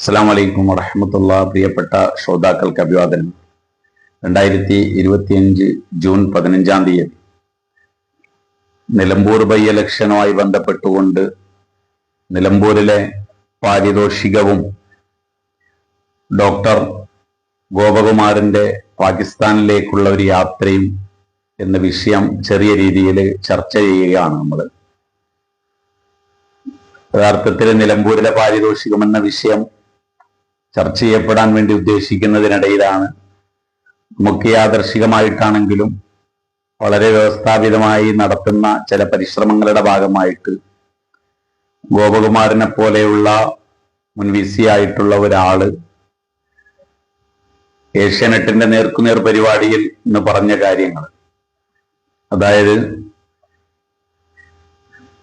അസ്സാം വലൈക്കും വറഹമത്തുള്ള പ്രിയപ്പെട്ട ശ്രോതാക്കൾക്ക് അഭിവാദനം. രണ്ടായിരത്തി ഇരുപത്തിയഞ്ച് ജൂൺ പതിനഞ്ചാം തീയതി. നിലമ്പൂർ ബൈ ഇലക്ഷനുമായി ബന്ധപ്പെട്ടുകൊണ്ട് നിലമ്പൂരിലെ പാരിതോഷികവും ഡോക്ടർ ഗോപകുമാറിന്റെ പാകിസ്ഥാനിലേക്കുള്ള ഒരു യാത്രയും എന്ന വിഷയം ചെറിയ രീതിയിൽ ചർച്ച ചെയ്യുകയാണ് നമ്മൾ യഥാർത്ഥത്തിൽ നിലമ്പൂരിലെ പാരിതോഷികം എന്ന വിഷയം ചർച്ച ചെയ്യപ്പെടാൻ വേണ്ടി ഉദ്ദേശിക്കുന്നതിനിടയിലാണ്. മുഖ്യാദർശികമായിട്ടാണെങ്കിലും വളരെ വ്യവസ്ഥാപിതമായി നടത്തുന്ന ചില പരിശ്രമങ്ങളുടെ ഭാഗമായിട്ട് ഗോപകുമാരനെ പോലെയുള്ള മുൻ വി സി ആയിട്ടുള്ള ഒരാൾ ഏഷ്യാനെറ്റിന്റെ നേർക്കുനേർ പരിപാടിയിൽ ഇന്ന് പറഞ്ഞ കാര്യങ്ങൾ. അതായത്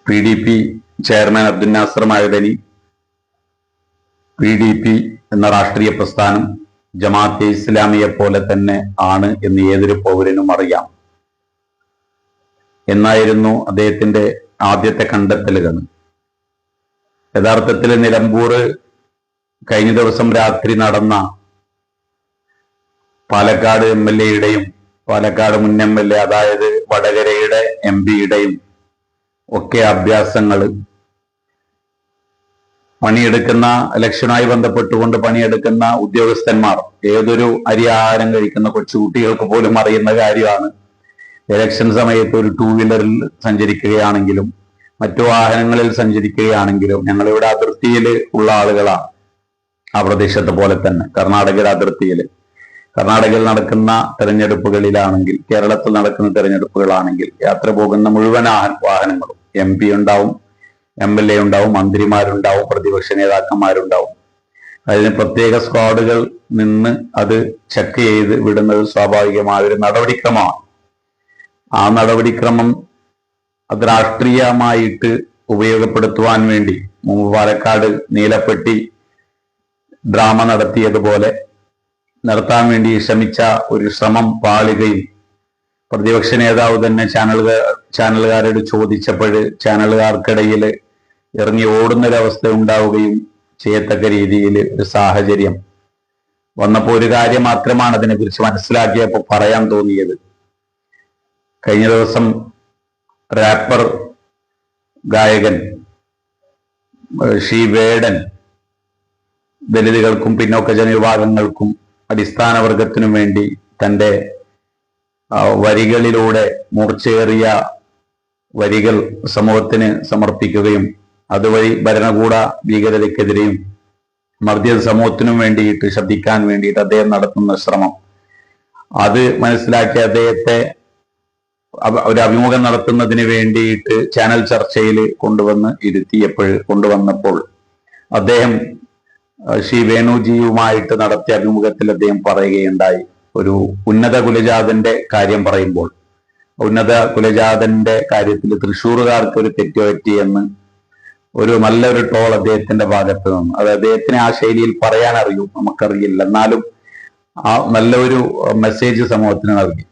P D P chairman Abdul Nasser Madani P D P എന്ന രാഷ്ട്രീയ പ്രസ്ഥാനം ജമാഅത്തെ ഇസ്ലാമിയെ പോലെ തന്നെ ആണ് എന്ന് ഏതൊരു പൗരനും അറിയാം. എന്നായിരുന്നു അദ്ദേഹത്തിന്റെ ആദ്യത്തെ കണ്ടെത്തലുകൾ. യഥാർത്ഥത്തിൽ നിലമ്പൂർ കഴിഞ്ഞ ദിവസം രാത്രി നടന്ന പാലക്കാട് എം എൽ എയുടെയും പാലക്കാട് മുൻ എം എൽ എ അതായത് വടകരയുടെ എം പിയുടെയും ഒക്കെ അഭ്യാസങ്ങൾ പണിയെടുക്കുന്ന ഇലക്ഷനുമായി ബന്ധപ്പെട്ടുകൊണ്ട് പണിയെടുക്കുന്ന ഉദ്യോഗസ്ഥന്മാർ ഏതൊരു അരി ആഹാരം കഴിക്കുന്ന കൊച്ചുകുട്ടികൾക്ക് പോലും അറിയുന്ന കാര്യമാണ്. ഇലക്ഷൻ സമയത്ത് ഒരു ടൂ വീലറിൽ സഞ്ചരിക്കുകയാണെങ്കിലും മറ്റു വാഹനങ്ങളിൽ സഞ്ചരിക്കുകയാണെങ്കിലും ഞങ്ങളിവിടെ അതിർത്തിയിൽ ഉള്ള ആളുകളാണ്. ആ പ്രദേശത്തെ പോലെ തന്നെ കർണാടകയുടെ അതിർത്തിയിൽ. കർണാടകയിൽ നടക്കുന്ന തെരഞ്ഞെടുപ്പുകളിലാണെങ്കിൽ കേരളത്തിൽ നടക്കുന്ന തെരഞ്ഞെടുപ്പുകളാണെങ്കിൽ യാത്ര പോകുന്ന മുഴുവൻ വാഹനങ്ങളും എം പി ഉണ്ടാവും. എം എൽ എ ഉണ്ടാവും മന്ത്രിമാരുണ്ടാവും പ്രതിപക്ഷ നേതാക്കന്മാരുണ്ടാവും. അതിന് പ്രത്യേക സ്ക്വാഡുകൾ നിന്ന് അത് ചെക്ക് ചെയ്ത് വിടുന്നത് സ്വാഭാവികമായ ഒരു നടപടിക്രമമാണ്. ആ നടപടിക്രമം അത് രാഷ്ട്രീയമായിട്ട് ഉപയോഗപ്പെടുത്തുവാൻ വേണ്ടി മുമ്പ് പാലക്കാട് നീലപ്പെട്ടി ഡ്രാമ നടത്തിയതുപോലെ നടത്താൻ വേണ്ടി ശ്രമിച്ച ഒരു ശ്രമം പാളുകയും പ്രതിപക്ഷ നേതാവ് തന്നെ ചാനലുകാർ ചാനലുകാരോട് ചോദിച്ചപ്പോൾ ചാനലുകാർക്കിടയിൽ ഇറങ്ങി ഓടുന്നൊരവസ്ഥ ഉണ്ടാവുകയും ചെയ്യത്തക്ക രീതിയിൽ ഒരു സാഹചര്യം വന്നപ്പോൾ ഒരു കാര്യം മാത്രമാണ് അതിനെക്കുറിച്ച് മനസ്സിലാക്കിയപ്പോൾ പറയാൻ തോന്നിയത്. കഴിഞ്ഞ ദിവസം റാപ്പർ ഗായകൻ ഷീ വേടൻ ദലിതുകൾക്കും പിന്നോക്ക ജനവിഭാഗങ്ങൾക്കും അടിസ്ഥാന വർഗത്തിനും വേണ്ടി തന്റെ വരികളിലൂടെ മൂർച്ചയേറിയ വരികൾ സമൂഹത്തിന് സമർപ്പിക്കുകയും അതുവഴി ഭരണകൂട ഭീകരതയ്ക്കെതിരെയും മർദ്ദിത സമൂഹത്തിനും വേണ്ടിയിട്ട് ശബ്ദിക്കാൻ വേണ്ടിയിട്ട് അദ്ദേഹം നടത്തുന്ന ശ്രമം. അത് മനസ്സിലാക്കി അദ്ദേഹത്തെ ഒരു അഭിമുഖം നടത്തുന്നതിന് വേണ്ടിയിട്ട് ചാനൽ ചർച്ചയിൽ കൊണ്ടുവന്ന് ഇരുത്തിയപ്പോൾ കൊണ്ടുവന്നപ്പോൾ അദ്ദേഹം ശ്രീ വേണുജിയുമായിട്ട് നടത്തിയ അഭിമുഖത്തിൽ അദ്ദേഹം പറയുകയുണ്ടായി. ഒരു ഉന്നത കുലജാതന്റെ കാര്യം പറയുമ്പോൾ. ഉന്നത കുലജാതന്റെ കാര്യത്തിൽ തൃശ്ശൂറുകാർക്ക് ഒരു തെറ്റുപറ്റി എന്ന് ഒരു നല്ലൊരു ടോൾ അദ്ദേഹത്തിന്റെ ഭാഗത്ത് നിന്ന്. അത് അദ്ദേഹത്തിന് ആ ശൈലിയിൽ പറയാൻ അറിയൂ നമുക്കറിയില്ല. എന്നാലും ആ നല്ലൊരു മെസ്സേജ് സമൂഹത്തിന് നൽകി.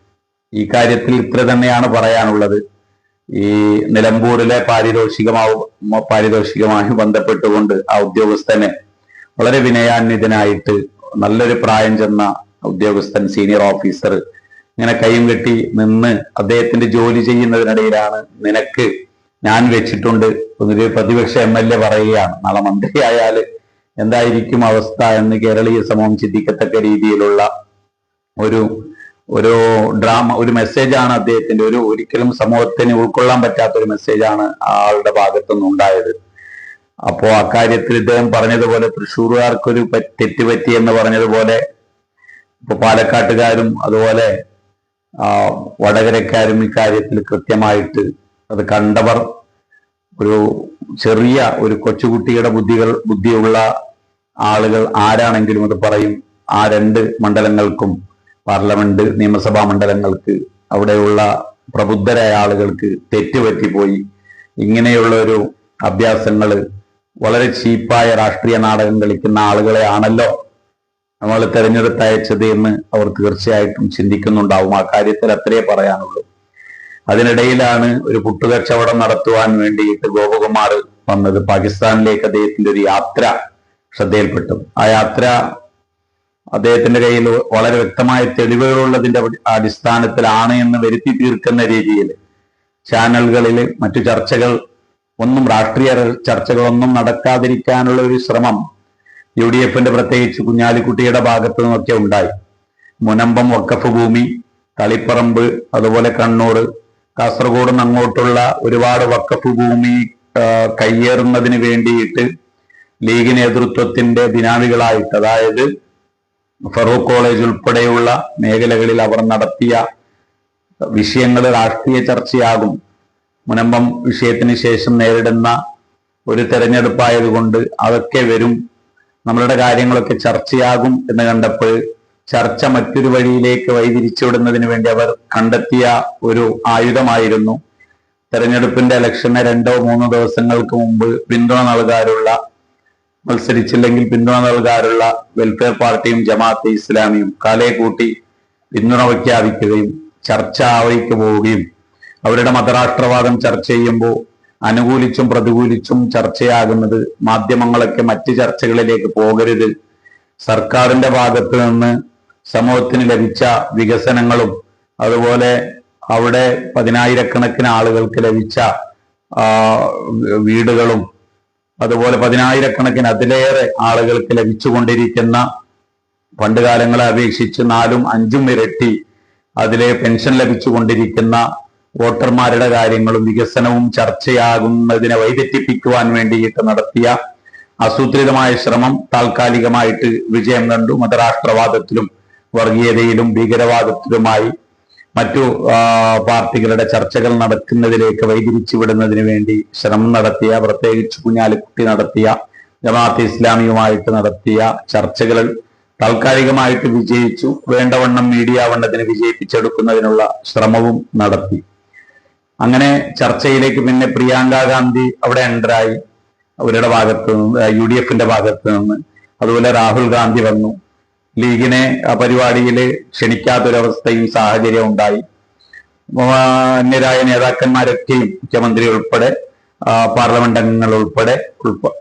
ഈ കാര്യത്തിൽ ഇത്ര തന്നെയാണ് പറയാനുള്ളത്. ഈ നിലമ്പൂരിലെ പാരിതോഷികമാവും പാരിതോഷികമായി ബന്ധപ്പെട്ടുകൊണ്ട് ആ ഉദ്യോഗസ്ഥനെ വളരെ വിനയാന്വിതനായിട്ട് നല്ലൊരു പ്രായം ചെന്ന ഉദ്യോഗസ്ഥൻ സീനിയർ ഓഫീസർ ഇങ്ങനെ കൈയും കെട്ടി നിന്ന് അദ്ദേഹത്തിന്റെ ജോലി ചെയ്യുന്നതിനിടയിലാണ് നിനക്ക് ഞാൻ വെച്ചിട്ടുണ്ട്. ഒരു പ്രതിപക്ഷ എം എൽ എ പറയുകയാണ്. നാളെ മന്ത്രിയായാൽ എന്തായിരിക്കും അവസ്ഥ എന്ന് കേരളീയ സമൂഹം ചിന്തിക്കത്തക്ക രീതിയിലുള്ള ഒരു ഒരു ഡ്രാമ ഒരു മെസ്സേജാണ് അദ്ദേഹത്തിന്റെ. ഒരു ഒരിക്കലും സമൂഹത്തിന് ഉൾക്കൊള്ളാൻ പറ്റാത്ത ഒരു മെസ്സേജാണ് ആളുടെ ഭാഗത്തുനിന്ന് ഉണ്ടായത്. അപ്പോ അക്കാര്യത്തിൽ ഇദ്ദേഹം പറഞ്ഞതുപോലെ തൃശ്ശൂർകാർക്കൊരു തെറ്റുപറ്റി എന്ന് പറഞ്ഞതുപോലെ ഇപ്പൊ പാലക്കാട്ടുകാരും അതുപോലെ വടകരക്കാരും ഇക്കാര്യത്തിൽ കൃത്യമായിട്ട് അത് കണ്ടവർ ഒരു ചെറിയ ഒരു കൊച്ചുകുട്ടിയുടെ ബുദ്ധികൾ ബുദ്ധിയുള്ള ആളുകൾ ആരാണെങ്കിലും അത് പറയും. ആ രണ്ട് മണ്ഡലങ്ങൾക്കും പാർലമെന്റ് നിയമസഭാ മണ്ഡലങ്ങൾക്ക് അവിടെയുള്ള പ്രബുദ്ധരായ ആളുകൾക്ക് തെറ്റുപറ്റിപ്പോയി. ഇങ്ങനെയുള്ള ഒരു അഭ്യാസങ്ങൾ വളരെ ചീപ്പായ രാഷ്ട്രീയ നാടകം കളിക്കുന്ന ആളുകളെ ആണല്ലോ നമ്മൾ തെരഞ്ഞെടുത്തയച്ചത് എന്ന് അവർ തീർച്ചയായിട്ടും ചിന്തിക്കുന്നുണ്ടാവും. ആ കാര്യത്തിൽ അത്രേ പറയാനുള്ളൂ. അതിനിടയിലാണ് ഒരു പുട്ടുകച്ചവടം നടത്തുവാൻ വേണ്ടിയിട്ട് ഗോപകുമാർ വന്നത്. പാകിസ്ഥാനിലേക്ക് അദ്ദേഹത്തിന്റെ ഒരു യാത്ര ശ്രദ്ധയിൽപ്പെട്ടു. ആ യാത്ര അദ്ദേഹത്തിന്റെ കയ്യിൽ വളരെ വ്യക്തമായ തെളിവുകളുള്ളതിന്റെ അടി- അടിസ്ഥാനത്തിലാണ് എന്ന് വരുത്തി തീർക്കുന്ന രീതിയിൽ ചാനലുകളിൽ മറ്റു ചർച്ചകൾ ഒന്നും രാഷ്ട്രീയ ചർച്ചകളൊന്നും നടക്കാതിരിക്കാനുള്ള ഒരു ശ്രമം യു ഡി എഫിന്റെ പ്രത്യേകിച്ച് കുഞ്ഞാലിക്കുട്ടിയുടെ ഭാഗത്തു നിന്നൊക്കെ ഉണ്ടായി. മുനമ്പം വക്കഫ് ഭൂമി തളിപ്പറമ്പ് അതുപോലെ കണ്ണൂർ കാസർഗോഡ് നിന്ന് അങ്ങോട്ടുള്ള ഒരുപാട് വക്കഫ് ഭൂമി കയ്യേറുന്നതിന് വേണ്ടിയിട്ട് ലീഗ് നേതൃത്വത്തിന്റെ ദിനാവികളായിട്ട് അതായത് ഫറൂഖ് കോളേജ് ഉൾപ്പെടെയുള്ള മേഖലകളിൽ അവർ നടത്തിയ വിഷയങ്ങൾ രാഷ്ട്രീയ ചർച്ചയാകും. മുനമ്പം വിഷയത്തിന് ശേഷം നേരിടുന്ന ഒരു തെരഞ്ഞെടുപ്പായതുകൊണ്ട് അതൊക്കെ വരും. നമ്മളുടെ കാര്യങ്ങളൊക്കെ ചർച്ചയാകും എന്ന് കണ്ടപ്പോൾ ചർച്ച മറ്റൊരു വഴിയിലേക്ക് വഴിതിരിച്ചുവിടുന്നതിന് വേണ്ടി അവർ കണ്ടെത്തിയ ഒരു ആയുധമായിരുന്നു. തെരഞ്ഞെടുപ്പിന്റെ ഇലക്ഷന് രണ്ടോ മൂന്നോ ദിവസങ്ങൾക്ക് മുമ്പ് പിന്തുണ നൽകാറുള്ള മത്സരിച്ചില്ലെങ്കിൽ പിന്തുണ നൽകാറുള്ള വെൽഫെയർ പാർട്ടിയും ജമാഅത്തെ ഇസ്ലാമിയും കാലയെ കൂട്ടി പിന്തുണ പ്രഖ്യാപിക്കുകയും ചർച്ച ആ പോവുകയും അവരുടെ മതരാഷ്ട്രവാദം ചർച്ച ചെയ്യുമ്പോൾ അനുകൂലിച്ചും പ്രതികൂലിച്ചും ചർച്ചയാകുന്നത് മാധ്യമങ്ങളൊക്കെ മറ്റ് ചർച്ചകളിലേക്ക് പോകരുത്. സർക്കാരിന്റെ ഭാഗത്ത് നിന്ന് സമൂഹത്തിന് ലഭിച്ച വികസനങ്ങളും അതുപോലെ അവിടെ പതിനായിരക്കണക്കിന് ആളുകൾക്ക് ലഭിച്ച വീടുകളും അതുപോലെ പതിനായിരക്കണക്കിന് അതിലേറെ ആളുകൾക്ക് ലഭിച്ചുകൊണ്ടിരിക്കുന്ന പണ്ട് കാലങ്ങളെ അപേക്ഷിച്ച് നാലും അഞ്ചും ഇരട്ടി അതിലെ പെൻഷൻ ലഭിച്ചുകൊണ്ടിരിക്കുന്ന വോട്ടർമാരുടെ കാര്യങ്ങളും വികസനവും ചർച്ചയാകുന്നതിനെ വൈതെറ്റിപ്പിക്കുവാൻ വേണ്ടിയിട്ട് നടത്തിയ ആസൂത്രിതമായ ശ്രമം താൽക്കാലികമായിട്ട് വിജയം കണ്ടു. മതരാഷ്ട്രവാദത്തിലും വർഗീയതയിലും ഭീകരവാദത്തിലുമായി മറ്റു പാർട്ടികളുടെ ചർച്ചകൾ നടക്കുന്നതിലേക്ക് വൈതിരിച്ചു വിടുന്നതിന് വേണ്ടി ശ്രമം നടത്തിയ പ്രത്യേകിച്ച് കുഞ്ഞാലിക്കുട്ടി നടത്തിയ ജമാഅത്ത് ഇസ്ലാമിയുമായിട്ട് നടത്തിയ ചർച്ചകൾ താൽക്കാലികമായിട്ട് വിജയിച്ചു വേണ്ടവണ്ണം മീഡിയ വണ്ണത്തിന് വിജയിപ്പിച്ചെടുക്കുന്നതിനുള്ള ശ്രമവും നടത്തി. അങ്ങനെ ചർച്ചയിലേക്ക് പിന്നെ പ്രിയങ്ക ഗാന്ധി അവിടെ എന്ററായി അവരുടെ ഭാഗത്ത് നിന്ന് യു ഡി എഫിന്റെ ഭാഗത്ത് നിന്ന്. അതുപോലെ രാഹുൽ ഗാന്ധി വന്നു. ലീഗിനെ പരിപാടിയിൽ ക്ഷണിക്കാത്തൊരവസ്ഥയും സാഹചര്യം ഉണ്ടായി. അന്യരായ നേതാക്കന്മാരൊക്കെയും മുഖ്യമന്ത്രി ഉൾപ്പെടെ പാർലമെന്റ് അംഗങ്ങൾ ഉൾപ്പെടെ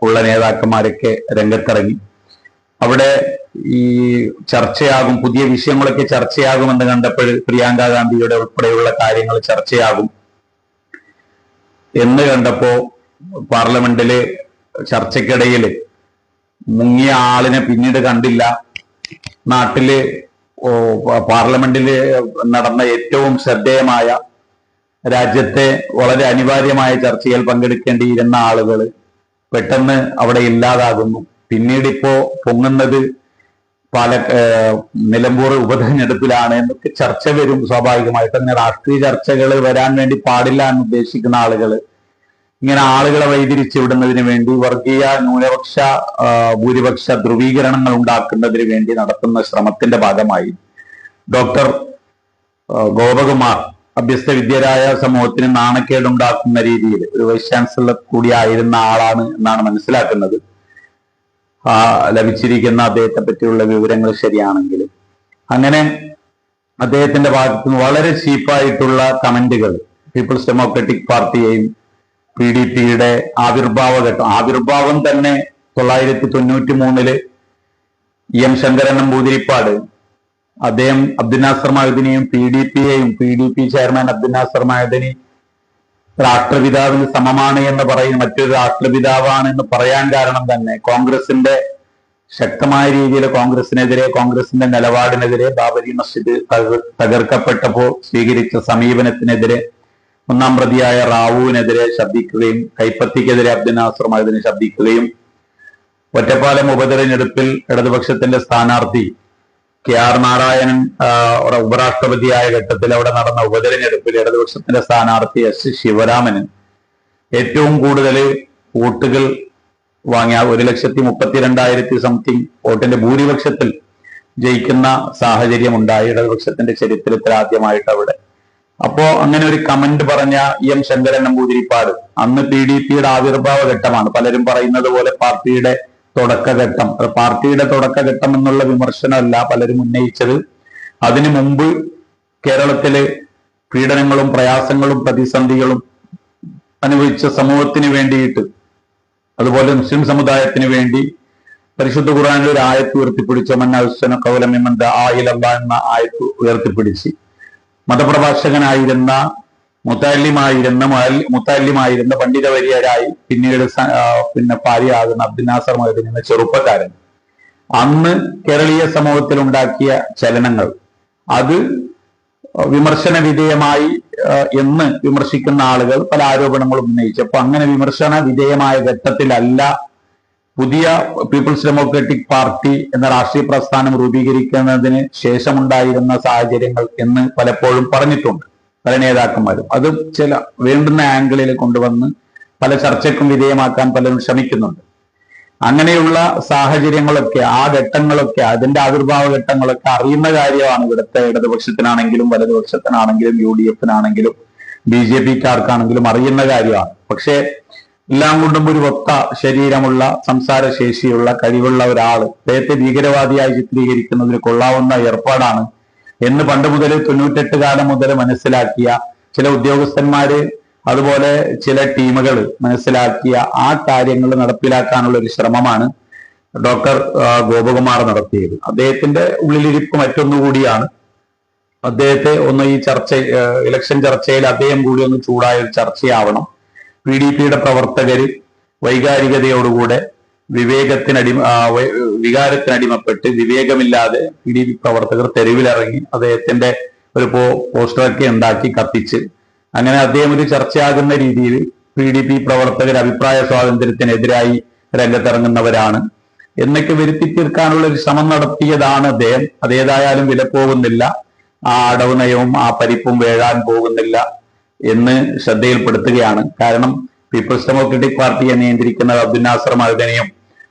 ഉള്ള നേതാക്കന്മാരൊക്കെ രംഗത്തിറങ്ങി. അവിടെ ഈ ചർച്ചയാകും പുതിയ വിഷയങ്ങളൊക്കെ ചർച്ചയാകുമെന്ന് കണ്ടപ്പോൾ പ്രിയങ്ക ഗാന്ധിയുടെ ഉൾപ്പെടെയുള്ള കാര്യങ്ങൾ ചർച്ചയാകും. എന്ന് കണ്ടപ്പോ പാർലമെന്റിൽ ചർച്ചയ്ക്കിടയിൽ മുങ്ങിയ ആളിനെ പിന്നീട് കണ്ടില്ല. നാട്ടിൽ പാർലമെന്റിൽ നടന്ന ഏറ്റവും ശ്രദ്ധേയമായ രാജ്യത്തെ വളരെ അനിവാര്യമായ ചർച്ചയിൽ പങ്കെടുക്കേണ്ടിയിരുന്ന ആളുകൾ പെട്ടെന്ന് അവിടെ ഇല്ലാതാകുന്നു. പിന്നീട് ഇപ്പോ പൊങ്ങുന്നത് പാല നിലമ്പൂർ ഉപതെരഞ്ഞെടുപ്പിലാണ് എന്നൊക്കെ ചർച്ച വരും സ്വാഭാവികമായിട്ട്. അങ്ങനെ രാഷ്ട്രീയ ചർച്ചകൾ വരാൻ വേണ്ടി പാടില്ല എന്ന് ഉദ്ദേശിക്കുന്ന ആളുകൾ ഇങ്ങനെ ആളുകളെ വഴിതിരിച്ചുവിടുന്നതിന് വേണ്ടി വർഗീയ ന്യൂനപക്ഷ ഭൂരിപക്ഷ ധ്രുവീകരണങ്ങൾ ഉണ്ടാക്കുന്നതിന് വേണ്ടി നടത്തുന്ന ശ്രമത്തിന്റെ ഭാഗമായി ഡോക്ടർ ഗോപകുമാർ അഭ്യസ്ത വിദ്യരായ സമൂഹത്തിന് നാണക്കേടുണ്ടാക്കുന്ന രീതിയിൽ ഒരു വൈസ് ചാൻസലർ കൂടിയായിരുന്ന ആളാണ് എന്നാണ് മനസ്സിലാക്കുന്നത്. ലഭിച്ചിരിക്കുന്ന അദ്ദേഹത്തെ പറ്റിയുള്ള വിവരങ്ങൾ ശരിയാണെങ്കിൽ. അങ്ങനെ അദ്ദേഹത്തിന്റെ ഭാഗത്തുനിന്ന് വളരെ ചീപ്പായിട്ടുള്ള കമന്റുകൾ പീപ്പിൾസ് ഡെമോക്രാറ്റിക് പാർട്ടിയെയും പി ഡി പിയുടെ ആവിർഭാവ ഘട്ടം ആവിർഭാവം തന്നെ തൊള്ളായിരത്തി തൊണ്ണൂറ്റി മൂന്നിൽ എം ശങ്കരൻ നമ്പൂതിരിപ്പാട് അദ്ദേഹം അബ്ദുനാസർ മഹദിനെയും P D പിയെയും P D P chairman Abdunnasser Madani രാഷ്ട്രപിതാവിന് സമമാണ് എന്ന് പറയും മറ്റൊരു രാഷ്ട്രപിതാവാണ് എന്ന് പറയാൻ കാരണം തന്നെ കോൺഗ്രസിന്റെ ശക്തമായ രീതിയിൽ കോൺഗ്രസിനെതിരെ കോൺഗ്രസിന്റെ നിലപാടിനെതിരെ ബാബരി മസ്ജിദ് തകർ- തകർക്കപ്പെട്ടപ്പോൾ സ്വീകരിച്ച സമീപനത്തിനെതിരെ ഒന്നാം പ്രതിയായ റാവുവിനെതിരെ ശബ്ദിക്കുകയും കൈപ്പത്തിക്കെതിരെ അബ്ദുൽ നാസർ മഹദിന് ശബ്ദിക്കുകയും ഒറ്റപ്പാലം ഉപതെരഞ്ഞെടുപ്പിൽ ഇടതുപക്ഷത്തിന്റെ സ്ഥാനാർത്ഥി കെ ആർ നാരായണൻ ഉപരാഷ്ട്രപതിയായ ഘട്ടത്തിൽ അവിടെ നടന്ന ഉപതെരഞ്ഞെടുപ്പിൽ ഇടതുപക്ഷത്തിന്റെ സ്ഥാനാർത്ഥി എസ് ശിവരാമന് ഏറ്റവും കൂടുതൽ വോട്ടുകൾ വാങ്ങിയ ഒരു ലക്ഷത്തി മുപ്പത്തിരണ്ടായിരത്തി സംതിങ് വോട്ടിന്റെ ഭൂരിപക്ഷത്തിൽ ജയിക്കുന്ന സാഹചര്യം ഉണ്ടായി ഇടതുപക്ഷത്തിന്റെ ചരിത്രത്തിൽ ആദ്യമായിട്ട് അവിടെ അപ്പോ അങ്ങനെ ഒരു കമന്റ് പറഞ്ഞ എം ശങ്കരൻ നമ്പൂതിരിപ്പാട് അന്ന് പി ഡി പിയുടെ ആവിർഭാവ ഘട്ടമാണ്. പലരും പറയുന്നത് പോലെ പാർട്ടിയുടെ തുടക്കഘട്ടം. പാർട്ടിയുടെ തുടക്കഘട്ടം എന്നുള്ള വിമർശനമല്ല പലരും ഉന്നയിച്ചത്. അതിനു മുമ്പ് കേരളത്തിലെ പീഡനങ്ങളും പ്രയാസങ്ങളും പ്രതിസന്ധികളും അനുഭവിച്ച സമൂഹത്തിന് വേണ്ടിയിട്ട് അതുപോലെ മുസ്ലിം സമുദായത്തിന് വേണ്ടി പരിശുദ്ധ ഖുറാനിൽ ഒരു ആയത്ത് ഉയർത്തിപ്പിടിച്ച. മന്ന കൗലമിമന്ത ആയിലല്ല എന്ന ആയത്ത് ഉയർത്തിപ്പിടിച്ച്. മതപ്രഭാഷകനായിരുന്ന മുത്താലിമായിരുന്ന മുത്താലിമായിരുന്ന പണ്ഡിതവര്യരായി പിന്നീട് പിന്നെ ഭാര്യയാകുന്ന അബ്ദുൽ നാസർ എന്ന ചെറുപ്പക്കാരൻ. അന്ന് കേരളീയ സമൂഹത്തിൽ ഉണ്ടാക്കിയ ചലനങ്ങൾ. അത് വിമർശന വിധേയമായി എന്ന് വിമർശിക്കുന്ന ആളുകൾ പല ആരോപണങ്ങളും ഉന്നയിച്ചു. അപ്പൊ അങ്ങനെ വിമർശന വിധേയമായ ഘട്ടത്തിലല്ല പുതിയ പീപ്പിൾസ് ഡെമോക്രാറ്റിക് പാർട്ടി എന്ന രാഷ്ട്രീയ പ്രസ്ഥാനം രൂപീകരിക്കുന്നതിന് ശേഷമുണ്ടായിരുന്ന സാഹചര്യങ്ങൾ എന്ന് പലപ്പോഴും പറഞ്ഞിട്ടുണ്ട് പല നേതാക്കന്മാരും. അത് ചില വേണ്ടുന്ന ആംഗിളിൽ കൊണ്ടുവന്ന് പല ചർച്ചയ്ക്കും വിധേയമാക്കാൻ പലരും ശ്രമിക്കുന്നുണ്ട്. അങ്ങനെയുള്ള സാഹചര്യങ്ങളൊക്കെ ആ ഘട്ടങ്ങളൊക്കെ അതിന്റെ ആവിർഭാവ ഘട്ടങ്ങളൊക്കെ അറിയുന്ന കാര്യമാണ് ഇവിടുത്തെ ഇടതുപക്ഷത്തിനാണെങ്കിലും വലതുപക്ഷത്തിനാണെങ്കിലും യു ഡി എഫിനാണെങ്കിലും ബി ജെ പിക്കാർക്കാണെങ്കിലും അറിയുന്ന കാര്യമാണ്. പക്ഷേ എല്ലാം കൊണ്ടും ഒരു ഒത്ത ശരീരമുള്ള സംസാര ശേഷിയുള്ള കഴിവുള്ള ഒരാൾ അദ്ദേഹത്തെ ഭീകരവാദിയായി ചിത്രീകരിക്കുന്നതിന് കൊള്ളാവുന്ന ഏർപ്പാടാണ് എന്ന് പണ്ട് മുതൽ തൊണ്ണൂറ്റെട്ട് കാലം മുതൽ മനസ്സിലാക്കിയ ചില ഉദ്യോഗസ്ഥന്മാര് അതുപോലെ ചില ടീമുകൾ മനസ്സിലാക്കിയ ആ കാര്യങ്ങൾ നടപ്പിലാക്കാനുള്ള ഒരു ശ്രമമാണ് ഡോക്ടർ ഗോപകുമാർ നടത്തിയത്. അദ്ദേഹത്തിന്റെ ഉള്ളിലിരിപ്പ് മറ്റൊന്നുകൂടിയാണ്. അദ്ദേഹത്തെ ഒന്ന് ഈ ചർച്ച ഇലക്ഷൻ ചർച്ചയിൽ അദ്ദേഹം കൂടി ഒന്ന് ചൂടായ ഒരു ചർച്ചയാവണം. പി ഡി പിയുടെ പ്രവർത്തകർ വൈകാരികതയോടുകൂടെ വിവേകത്തിനടി വികാരത്തിനടിമപ്പെട്ട് വിവേകമില്ലാതെ പി ഡി പി പ്രവർത്തകർ തെരുവിലിറങ്ങി അദ്ദേഹത്തിന്റെ ഒരു പോസ്റ്ററൊക്കെ ഉണ്ടാക്കി കത്തിച്ച് അങ്ങനെ അദ്ദേഹം ഒരു ചർച്ചയാകുന്ന രീതിയിൽ പി ഡി പി പ്രവർത്തകർ അഭിപ്രായ സ്വാതന്ത്ര്യത്തിനെതിരായി രംഗത്തിറങ്ങുന്നവരാണ്. എന്നൊക്കെ വരുത്തി തീർക്കാനുള്ള ഒരു ശ്രമം നടത്തിയതാണ് അദ്ദേഹം. അതേതായാലും വിലപ്പോകുന്നില്ല. ആ അടവ് നയവും ആ പരിപ്പും വേഴാൻ പോകുന്നില്ല. എന്ന് ശ്രദ്ധയിൽപ്പെടുത്തുകയാണ്. കാരണം പീപ്പിൾസ് ഡെമോക്രാറ്റിക് പാർട്ടിയെ നിയന്ത്രിക്കുന്ന അബ്ദുൽ നാസർ മഴുദനിയും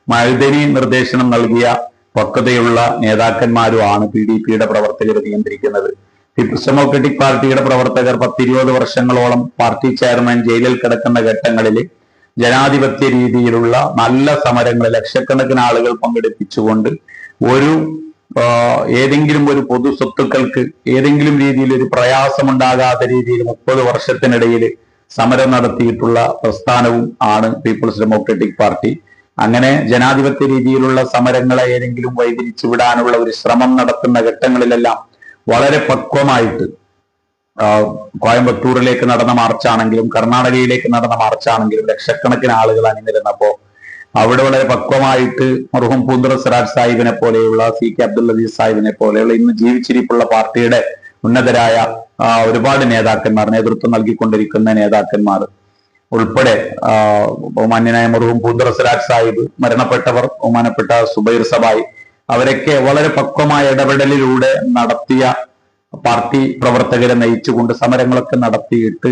മഴുദനി നിർദ്ദേശനം നൽകിയ പക്വതയുള്ള നേതാക്കന്മാരുമാണ് പി ഡി പിയുടെ പ്രവർത്തകർ നിയന്ത്രിക്കുന്നത്. പീപ്പിൾസ് ഡെമോക്രാറ്റിക് പാർട്ടിയുടെ പ്രവർത്തകർ പത്തിരുപത് വർഷങ്ങളോളം പാർട്ടി ചെയർമാൻ ജയിലിൽ കിടക്കുന്ന ഘട്ടങ്ങളിൽ ജനാധിപത്യ രീതിയിലുള്ള നല്ല സമരങ്ങൾ ലക്ഷക്കണക്കിന് ആളുകൾ പങ്കെടുപ്പിച്ചുകൊണ്ട് ഒരു ഏതെങ്കിലും ഒരു പൊതു സ്വത്തുക്കൾക്ക് ഏതെങ്കിലും രീതിയിൽ ഒരു പ്രയാസമുണ്ടാകാത്ത രീതിയിൽ മുപ്പത് വർഷത്തിനിടയിൽ സമരം നടത്തിയിട്ടുള്ള പ്രസ്ഥാനവും ആണ് പീപ്പിൾസ് ഡെമോക്രാറ്റിക് പാർട്ടി അങ്ങനെ ജനാധിപത്യ രീതിയിലുള്ള സമരങ്ങളെ ഏതെങ്കിലും വൈതിരിച്ചു വിടാനുള്ള ഒരു ശ്രമം നടത്തുന്ന ഘട്ടങ്ങളിലെല്ലാം വളരെ പക്വമായിട്ട് കോയമ്പത്തൂരിലേക്ക് നടന്ന മാർച്ചാണെങ്കിലും കർണാടകയിലേക്ക് നടന്ന മാർച്ചാണെങ്കിലും ലക്ഷക്കണക്കിന് ആളുകൾ അണിനിരുന്നപ്പോ അവിടെ വളരെ പക്വമായിട്ട് മർഹും പൂന്തറ സിറാജ് സാഹിബിനെ പോലെയുള്ള സി കെ അബ്ദുൽ അസീസ് സാഹിബിനെ പോലെയുള്ള ഇന്ന് ജീവിച്ചിരിപ്പുള്ള പാർട്ടിയുടെ ഉന്നതരായ ഒരുപാട് നേതാക്കന്മാർ നേതൃത്വം നൽകിക്കൊണ്ടിരിക്കുന്ന നേതാക്കന്മാർ ഉൾപ്പെടെ ബഹുമാന്യനായ മർഹൂം പൂന്തറ സിറാജ് സാഹിബ് മരണപ്പെട്ടവർ ബഹുമാനപ്പെട്ട സുബൈർ സബായി അവരൊക്കെ വളരെ പക്വമായ ഇടപെടലിലൂടെ നടത്തിയ പാർട്ടി പ്രവർത്തകരെ നയിച്ചുകൊണ്ട് സമരങ്ങളൊക്കെ നടത്തിയിട്ട്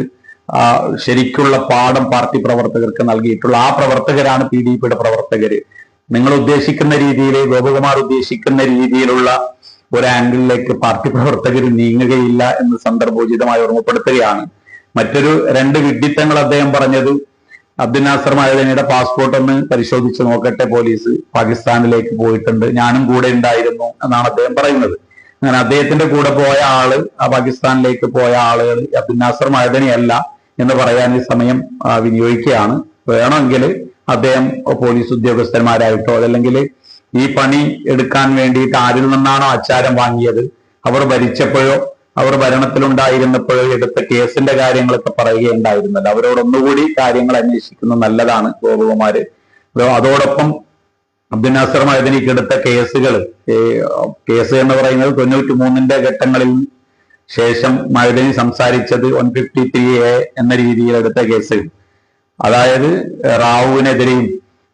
ശരിക്കുള്ള പാഠം പാർട്ടി പ്രവർത്തകർക്ക് നൽകിയിട്ടുള്ള ആ പ്രവർത്തകരാണ് പി ഡി പിയുടെ പ്രവർത്തകര്. നിങ്ങൾ ഉദ്ദേശിക്കുന്ന രീതിയിൽ ഗോപകുമാർ ഉദ്ദേശിക്കുന്ന രീതിയിലുള്ള ഒരു ആംഗിളിലേക്ക് പാർട്ടി പ്രവർത്തകർ നീങ്ങുകയില്ല എന്ന് സന്ദർഭോചിതമായി ഓർമ്മപ്പെടുത്തുകയാണ്. മറ്റൊരു രണ്ട് വിഡ്ഢിത്തങ്ങൾ അദ്ദേഹം പറഞ്ഞത് അബ്ദുൽ നാസർ മഹദനിയുടെ പാസ്പോർട്ട് ഒന്ന് പരിശോധിച്ച് നോക്കട്ടെ പോലീസ് പാകിസ്ഥാനിലേക്ക് പോയിട്ടുണ്ട് ഞാനും കൂടെ ഉണ്ടായിരുന്നു എന്നാണ് അദ്ദേഹം പറയുന്നത്. അങ്ങനെ അദ്ദേഹത്തിന്റെ കൂടെ പോയ ആൾ ആ പാകിസ്ഥാനിലേക്ക് പോയ ആളുകൾ അബ്ദുൽ നാസർ മഹദനി അല്ല എന്ന് പറയാൻ ഈ സമയം വിനിയോഗിക്കുകയാണ്. വേണമെങ്കിൽ അദ്ദേഹം പോലീസ് ഉദ്യോഗസ്ഥന്മാരായിട്ടോ അതല്ലെങ്കിൽ ഈ പണി എടുക്കാൻ വേണ്ടിയിട്ട് ആരിൽ നിന്നാണോ ആചാരം വാങ്ങിയത്? അവർ ഭരിച്ചപ്പോഴോ അവർ ഭരണത്തിലുണ്ടായിരുന്നപ്പോഴോ എടുത്ത കേസിന്റെ കാര്യങ്ങളൊക്കെ പറയുകയുണ്ടായിരുന്നല്ലോ. അവരോടൊന്നുകൂടി കാര്യങ്ങൾ അന്വേഷിക്കുന്നത് നല്ലതാണ് ഗോപകുമാര്. അതോടൊപ്പം അബ്ദുൽ നാസർ മൈദനിക്ക് എടുത്ത കേസുകൾ കേസ് എന്ന് പറയുന്നത് തൊണ്ണൂറ്റി മൂന്നിന്റെ ഘട്ടങ്ങളിൽ ശേഷം മൈദനി സംസാരിച്ചത് വൺ ഫിഫ്റ്റി ത്രീ എ എന്ന രീതിയിൽ എടുത്ത കേസ്. അതായത് റാവുവിനെതിരെയും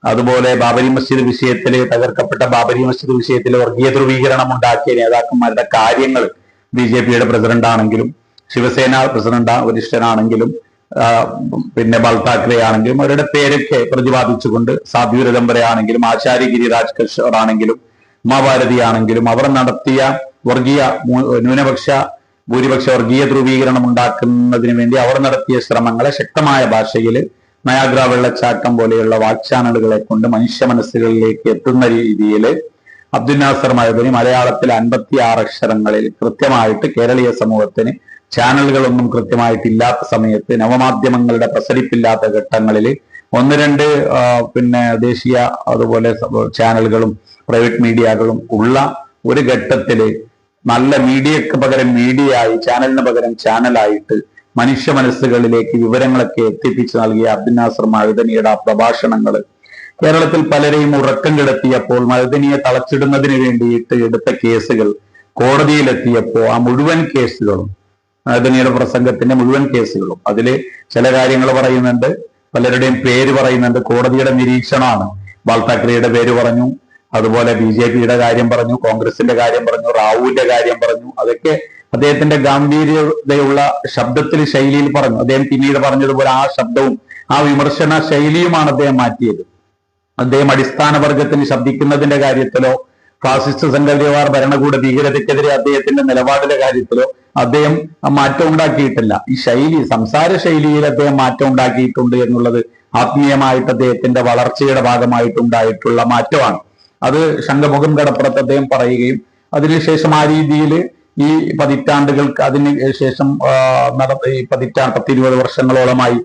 അതുപോലെ ബാബരി മസ്ജിദ് വിഷയത്തിൽ തകർക്കപ്പെട്ട ബാബരി മസ്ജിദ് വിഷയത്തിൽ വർഗീയ ധ്രുവീകരണം ഉണ്ടാക്കിയ നേതാക്കന്മാരുടെ കാര്യങ്ങൾ ബി ജെ പിയുടെ പ്രസിഡന്റ് ആണെങ്കിലും ശിവസേന പ്രസിഡന്റ് വരിഷ്ഠനാണെങ്കിലും പിന്നെ ബൽ താക്കറെ ആണെങ്കിലും അവരുടെ പേരൊക്കെ പ്രതിപാദിച്ചുകൊണ്ട് സാധ്വി രതംബരെ ആണെങ്കിലും ആചാര്യ ഗിരിരാജ് കിഷോർ ആണെങ്കിലും ഉമാഭാരതി ആണെങ്കിലും അവർ നടത്തിയ വർഗീയ ന്യൂനപക്ഷ ഭൂരിപക്ഷ വർഗീയ ധ്രുവീകരണം ഉണ്ടാക്കുന്നതിന് വേണ്ടി അവർ നടത്തിയ ശ്രമങ്ങളെ ശക്തമായ ഭാഷയിൽ നയാഗ്ര വെള്ളച്ചാട്ടം പോലെയുള്ള വാക്ചാനലുകളെ കൊണ്ട് മനുഷ്യ മനസ്സുകളിലേക്ക് എത്തുന്ന രീതിയിൽ അബ്ദുൽ നാസർ മഴബനി മലയാളത്തിൽ അൻപത്തി ആറ് അക്ഷരങ്ങളിൽ കൃത്യമായിട്ട് കേരളീയ സമൂഹത്തിന് ചാനലുകളൊന്നും കൃത്യമായിട്ടില്ലാത്ത സമയത്ത് നവമാധ്യമങ്ങളുടെ പ്രസരിപ്പില്ലാത്ത ഘട്ടങ്ങളിൽ ഒന്ന് രണ്ട് പിന്നെ ദേശീയ അതുപോലെ ചാനലുകളും പ്രൈവറ്റ് മീഡിയകളും ഉള്ള ഒരു ഘട്ടത്തിൽ നല്ല മീഡിയക്ക് പകരം മീഡിയ ആയി ചാനലിന് പകരം ചാനലായിട്ട് മനുഷ്യ മനസ്സുകളിലേക്ക് വിവരങ്ങളൊക്കെ എത്തിപ്പിച്ചു നൽകിയ അബ്ദുൽ നാസർ മഴുതനിയുടെ ആ പ്രഭാഷണങ്ങൾ കേരളത്തിൽ പലരെയും ഉറക്കം കിടത്തിയപ്പോൾ മഴുതനിയെ തളച്ചിടുന്നതിന് വേണ്ടിയിട്ട് എടുത്ത കേസുകൾ കോടതിയിലെത്തിയപ്പോൾ ആ മുഴുവൻ കേസുകളും മഴുതനിയുടെ പ്രസംഗത്തിന്റെ മുഴുവൻ കേസുകളും. അതിൽ ചില കാര്യങ്ങൾ പറയുന്നുണ്ട് പലരുടെയും പേര് പറയുന്നുണ്ട്. കോടതിയുടെ നിരീക്ഷണമാണ്. ബാൽ താക്കറെയുടെ പേര് പറഞ്ഞു അതുപോലെ ബി ജെ പിയുടെ കാര്യം പറഞ്ഞു കോൺഗ്രസിന്റെ കാര്യം പറഞ്ഞു റാവുവിന്റെ കാര്യം പറഞ്ഞു. അതൊക്കെ അദ്ദേഹത്തിന്റെ ഗാംഭീര്യതയുള്ള ശബ്ദത്തിൽ ശൈലിയിൽ പറഞ്ഞു. അദ്ദേഹം പിന്നീട് പറഞ്ഞതുപോലെ ആ ശബ്ദവും ആ വിമർശന ശൈലിയുമാണ് അദ്ദേഹം മാറ്റിയത്. അദ്ദേഹം അടിസ്ഥാന വർഗത്തിന് ശബ്ദിക്കുന്നതിന്റെ കാര്യത്തിലോ ഫാസിസ്റ്റ് സംഘപരിവാർ ഭരണകൂട ഭീകരതയ്ക്കെതിരെ അദ്ദേഹത്തിന്റെ നിലപാടിന്റെ കാര്യത്തിലോ അദ്ദേഹം മാറ്റം ഉണ്ടാക്കിയിട്ടില്ല. ഈ ശൈലി സംസാര ശൈലിയിൽ അദ്ദേഹം മാറ്റം ഉണ്ടാക്കിയിട്ടുണ്ട് എന്നുള്ളത് ആത്മീയമായിട്ട് അദ്ദേഹത്തിന്റെ വളർച്ചയുടെ ഭാഗമായിട്ടുണ്ടായിട്ടുള്ള മാറ്റമാണ്. അത് ശംഖമുഖം കടപ്പുറത്ത് അദ്ദേഹം പറയുകയും അതിനുശേഷം ആ രീതിയിൽ ഈ പതിറ്റാണ്ടുകൾക്ക് അതിന് ശേഷം നട ഈ പതിറ്റാണ്ട് പത്തിരുപത് വർഷങ്ങളോളമായി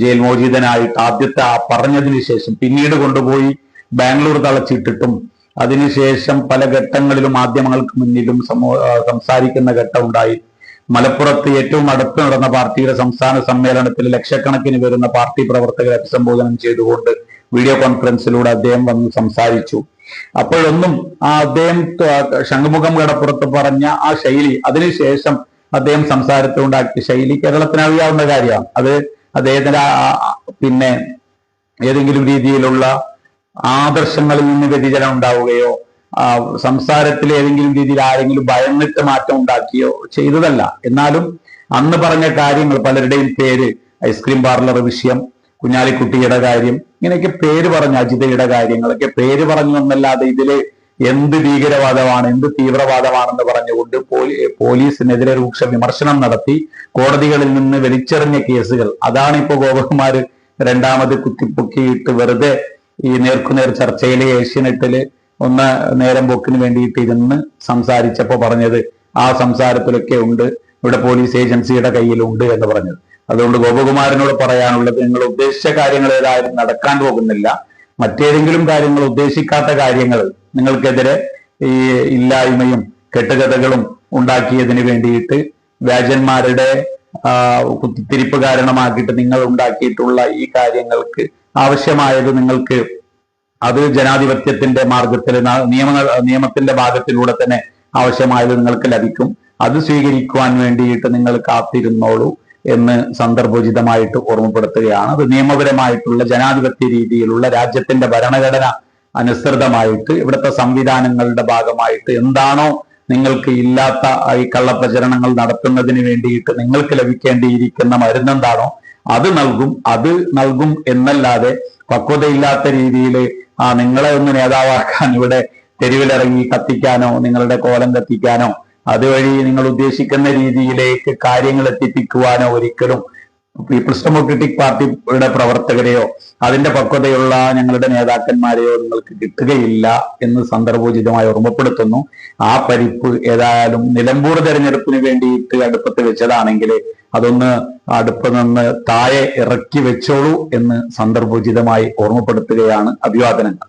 ജയിൽ മോചിതനായിട്ട് ആദ്യത്തെ ആ പറഞ്ഞതിന് ശേഷം പിന്നീട് കൊണ്ടുപോയി ബാംഗ്ലൂർ തളച്ചിട്ടിട്ടും അതിനുശേഷം പല ഘട്ടങ്ങളിലും മാധ്യമങ്ങൾക്ക് മുന്നിലും സംസാരിക്കുന്ന ഘട്ടം ഉണ്ടായി മലപ്പുറത്ത് ഏറ്റവും അടുത്ത് നടന്ന പാർട്ടിയുടെ സംസ്ഥാന സമ്മേളനത്തിൽ ലക്ഷക്കണക്കിന് വരുന്ന പാർട്ടി പ്രവർത്തകരെ അഭിസംബോധനം ചെയ്തുകൊണ്ട് വീഡിയോ കോൺഫറൻസിലൂടെ അദ്ദേഹം വന്ന് സംസാരിച്ചു. അപ്പോഴൊന്നും ആ അദ്ദേഹം ശംഖുമുഖം കടപ്പുറത്ത് പറഞ്ഞ ആ ശൈലി അതിനുശേഷം അദ്ദേഹം സംസാരത്തിൽ ഉണ്ടാക്കിയ ശൈലി കേരളത്തിന് അറിയാവുന്ന കാര്യമാണ്. അത് അദ്ദേഹത്തിന്റെ പിന്നെ ഏതെങ്കിലും രീതിയിലുള്ള ആദർശങ്ങളിൽ നിന്ന് വ്യതിചലനം ഉണ്ടാവുകയോ സംസാരത്തിൽ ഏതെങ്കിലും രീതിയിൽ ആരെങ്കിലും ഭയന്നിട്ട് മാറ്റം ഉണ്ടാക്കിയോ ചെയ്തതല്ല. എന്നാലും അന്ന് പറഞ്ഞ കാര്യങ്ങൾ പലരുടെയും പേര് ഐസ്ക്രീം പാർലർ വിഷയം കുഞ്ഞാലിക്കുട്ടിയുടെ കാര്യം ഇങ്ങനെയൊക്കെ പേര് പറഞ്ഞു അജിതയുടെ കാര്യങ്ങളൊക്കെ പേര് പറഞ്ഞു എന്നല്ലാതെ ഇതിൽ എന്ത് ഭീകരവാദമാണ് എന്ത് തീവ്രവാദമാണെന്ന് പറഞ്ഞുകൊണ്ട് പോലീ പോലീസിനെതിരെ രൂക്ഷ വിമർശനം നടത്തി കോടതികളിൽ നിന്ന് വലിച്ചെറിഞ്ഞ കേസുകൾ. അതാണ് ഇപ്പോൾ ഗോപകുമാര് രണ്ടാമത് കുത്തിപ്പൊക്കിയിട്ട് വെറുതെ ഈ നേർക്കുനേർ ചർച്ചയിലെ ഏഷ്യനെട്ടിൽ ഒന്ന് നേരം പോക്കിന് വേണ്ടിയിട്ട് ഇരുന്ന് സംസാരിച്ചപ്പോ പറഞ്ഞത് ആ സംസാരത്തിലൊക്കെ ഉണ്ട്. ഇവിടെ പോലീസ് ഏജൻസിയുടെ കയ്യിലുണ്ട് എന്ന് പറഞ്ഞത്. അതുകൊണ്ട് ഗോപകുമാരനോട് പറയാനുള്ളത് നിങ്ങൾ ഉദ്ദേശിച്ച കാര്യങ്ങൾ ഏതായാലും നടക്കാൻ പോകുന്നില്ല. മറ്റേതെങ്കിലും കാര്യങ്ങൾ ഉദ്ദേശിക്കാത്ത കാര്യങ്ങൾ നിങ്ങൾക്കെതിരെ ഈ ഇല്ലായ്മയും കെട്ടുകഥകളും ഉണ്ടാക്കിയതിന് വേണ്ടിയിട്ട് വ്യാജന്മാരുടെ കുത്തിത്തിരിപ്പ് കാരണമാക്കിയിട്ട് നിങ്ങൾ ഉണ്ടാക്കിയിട്ടുള്ള ഈ കാര്യങ്ങൾക്ക് ആവശ്യമായത് നിങ്ങൾക്ക് അത് ജനാധിപത്യത്തിന്റെ മാർഗത്തിൽ നിയമ നിയമത്തിന്റെ ഭാഗത്തിലൂടെ തന്നെ ആവശ്യമായത് നിങ്ങൾക്ക് ലഭിക്കും. അത് സ്വീകരിക്കുവാൻ വേണ്ടിയിട്ട് നിങ്ങൾ കാത്തിരുന്നോളൂ. എന്ന് സന്ദർഭോചിതമായിട്ട് ഓർമ്മപ്പെടുത്തുകയാണ്. അത് നിയമപരമായിട്ടുള്ള ജനാധിപത്യ രീതിയിലുള്ള രാജ്യത്തിന്റെ ഭരണഘടന അനുസൃതമായിട്ട് ഇവിടുത്തെ സംവിധാനങ്ങളുടെ ഭാഗമായിട്ട് എന്താണോ നിങ്ങൾക്ക് ഇല്ലാത്ത ഈ കള്ളപ്രചരണങ്ങൾ നടത്തുന്നതിന് വേണ്ടിയിട്ട് നിങ്ങൾക്ക് ലഭിക്കേണ്ടിയിരിക്കുന്ന മരുന്നെന്താണോ അത് നൽകും അത് നൽകും എന്നല്ലാതെ പക്വതയില്ലാത്ത രീതിയിൽ ആ നിങ്ങളെ ഒന്ന് നേതാവാക്കാൻ ഇവിടെ തെരുവിലിറങ്ങി കത്തിക്കാനോ നിങ്ങളുടെ കോലം കത്തിക്കാനോ അതുവഴി നിങ്ങൾ ഉദ്ദേശിക്കുന്ന രീതിയിലേക്ക് കാര്യങ്ങൾ എത്തിപ്പിക്കുവാനോ ഒരിക്കലും പീപ്പിൾസ് ഡെമോക്രറ്റിക് പാർട്ടിയുടെ പ്രവർത്തകരെയോ അതിന്റെ പക്വതയുള്ള ഞങ്ങളുടെ നേതാക്കന്മാരെയോ നിങ്ങൾക്ക് കിട്ടുകയില്ല എന്ന് സന്ദർഭോചിതമായി ഓർമ്മപ്പെടുത്തുന്നു. ആ പരിപ്പ് ഏതായാലും നിലമ്പൂർ തെരഞ്ഞെടുപ്പിന് വേണ്ടിയിട്ട് അടുപ്പത്ത് വെച്ചതാണെങ്കിൽ അതൊന്ന് അടുപ്പ് നിന്ന് താഴെ ഇറക്കി വെച്ചോളൂ എന്ന് സന്ദർഭോചിതമായി ഓർമ്മപ്പെടുത്തുകയാണ് അഭിവാദനങ്ങൾ.